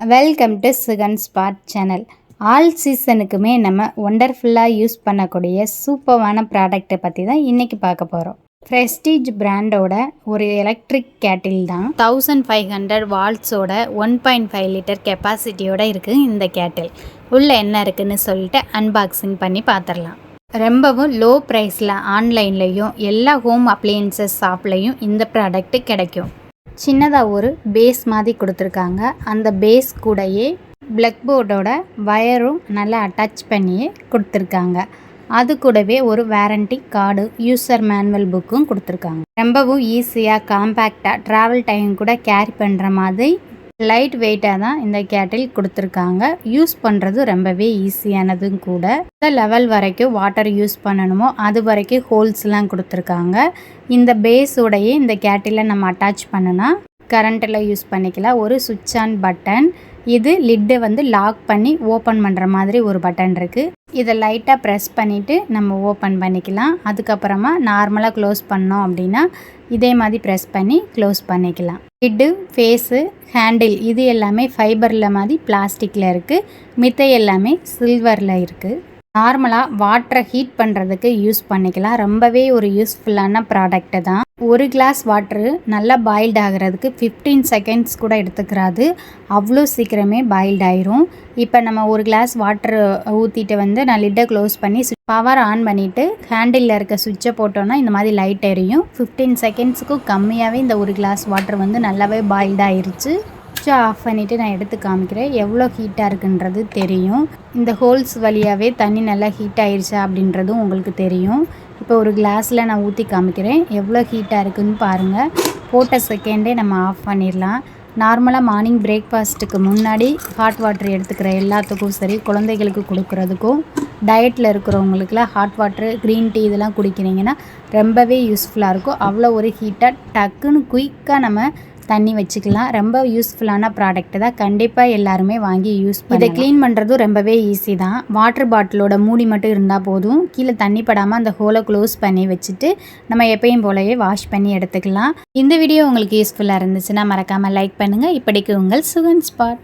Welcome to Sugan spot channel all சீசனுக்குமே நம்ம ஒண்டர்ஃபுல்லாக use பண்ணக்கூடிய சூப்பரான ப்ராடக்ட்டை பற்றி தான் இன்றைக்கி பார்க்க போகிறோம் ப்ரெஸ்டீஜ் பிராண்டோட ஒரு எலக்ட்ரிக் கேட்டில் தான். தௌசண்ட் ஃபைவ் ஹண்ட்ரட் வால்ட்ஸோட ஒன் பாயிண்ட் ஃபைவ் லிட்டர் கெப்பாசிட்டியோட இருக்குது இந்த கேட்டில் உள்ளே என்ன இருக்குன்னு சொல்லிட்டு அன்பாக்சிங் பண்ணி பார்த்துடலாம் ரொம்பவும் லோ ப்ரைஸில் ஆன்லைன்லேயும் எல்லா ஹோம் அப்ளையன்சஸ் ஷாப்லேயும் இந்த ப்ராடக்ட்டு கிடைக்கும். சின்னதாக ஒரு பேஸ் மாதிரி கொடுத்துருக்காங்க. அந்த பேஸ் கூடயே பிளக் போர்டோட வயரும் நல்லா அட்டாச் பண்ணியே கொடுத்துருக்காங்க. அது கூடவே ஒரு வாரண்டி கார்டு யூசர் மேனுவல் புக்கும் கொடுத்துருக்காங்க. ரொம்பவும் ஈஸியாக காம்பேக்டாக ட்ராவல் டைம் கூட கேரி பண்ணுற மாதிரி லைட் வெயிட்டாக தான் இந்த கேட்டில் கொடுத்துருக்காங்க. யூஸ் பண்ணுறது ரொம்பவே ஈஸியானதும் கூட. இந்த லெவல் வரைக்கும் வாட்டர் யூஸ் பண்ணணுமோ அது வரைக்கும் ஹோல்ஸ்லாம் கொடுத்துருக்காங்க. இந்த பேஸோடையே இந்த கேட்டிலை நம்ம அட்டாச் பண்ணுனா கரண்ட்டில் யூஸ் பண்ணிக்கலாம். ஒரு சுவிட்ச் ஆன் பட்டன். இது லிட்டை வந்து லாக் பண்ணி ஓப்பன் பண்ணுற மாதிரி ஒரு பட்டன் இருக்குது இதை லைட்டாக ப்ரெஸ் பண்ணிவிட்டு நம்ம ஓப்பன் பண்ணிக்கலாம். அதுக்கப்புறமா நார்மலாக க்ளோஸ் பண்ணோம் அப்படின்னா இதே மாதிரி ப்ரெஸ் பண்ணி க்ளோஸ் பண்ணிக்கலாம். லிட்டு ஃபேஸு ஹேண்டில் இது எல்லாமே ஃபைபரில் மாதிரி பிளாஸ்டிக்கில் இருக்குது மித்த எல்லாமே சில்வரில் இருக்குது நார்மலாக வாட்டரை ஹீட் பண்ணுறதுக்கு யூஸ் பண்ணிக்கலாம். ரொம்பவே ஒரு யூஸ்ஃபுல்லான ப்ராடக்ட்டு தான். ஒரு கிளாஸ் வாட்ரு நல்லா பாயில்ட் ஆகிறதுக்கு ஃபிஃப்டீன் செகண்ட்ஸ் கூட எடுத்துக்கிறாது. அவ்வளோ சீக்கிரமே பாயில்ட் ஆயிரும். இப்போ நம்ம ஒரு கிளாஸ் வாட்ரு ஊற்றிட்டு வந்து நான் லிட்டை க்ளோஸ் பண்ணி பவர் ஆன் பண்ணிவிட்டு ஹேண்டிலில் இருக்க சுவிட்சை போட்டோன்னா இந்த மாதிரி லைட் எரியும். ஃபிஃப்டீன் செகண்ட்ஸுக்கும் கம்மியாகவே இந்த ஒரு கிளாஸ் வாட்ரு வந்து நல்லாவே பாயில்ட் ஆயிருச்சு. சுவிட்சை ஆஃப் பண்ணிவிட்டு நான் எடுத்து காமிக்கிறேன். எவ்வளோ ஹீட்டாக இருக்குன்றது தெரியும். இந்த ஹோல்ஸ் வழியாகவே தண்ணி நல்லா ஹீட் ஆயிடுச்சா அப்படின்றதும் உங்களுக்கு தெரியும். இப்போ ஒரு கிளாஸில் நான் ஊற்றி காமிக்கிறேன். எவ்வளோ ஹீட்டாக இருக்குதுன்னு பாருங்கள் போட்ட செகண்டே நம்ம ஆஃப் பண்ணிடலாம். நார்மலாக மார்னிங் பிரேக்ஃபாஸ்ட்டுக்கு முன்னாடி ஹாட் வாட்டர் எடுத்துக்கிற எல்லாத்துக்கும் சரி குழந்தைகளுக்கு கொடுக்குறதுக்கும் டயட்டில் இருக்கிறவங்களுக்குலாம் ஹாட் வாட்ரு க்ரீன் டீ இதெல்லாம் குடிக்கிறீங்கன்னா ரொம்பவே யூஸ்ஃபுல்லாக இருக்கும். அவ்வளோ ஒரு ஹீட்டாக டக்குன்னு குயிக்காக நம்ம தண்ணி வச்சுக்கலாம். ரொம்ப யூஸ்ஃபுல்லான ப்ராடக்ட் தான். கண்டிப்பாக எல்லாருமே வாங்கி யூஸ் இதை க்ளீன் பண்ணுறதும் ரொம்பவே ஈஸி தான். வாட்டர் பாட்டிலோட மூடி மட்டும் இருந்தால் போதும். கீழே தண்ணி படாமல் அந்த ஹோலை க்ளோஸ் பண்ணி வச்சுட்டு நம்ம எப்பயும் போலவே வாஷ் பண்ணி எடுத்துக்கலாம். இந்த வீடியோ உங்களுக்கு யூஸ்ஃபுல்லாக இருந்துச்சுன்னா மறக்காமல் லைக் பண்ணுங்கள் இப்படிக்கு உங்கள் சுகன் ஸ்பாட்.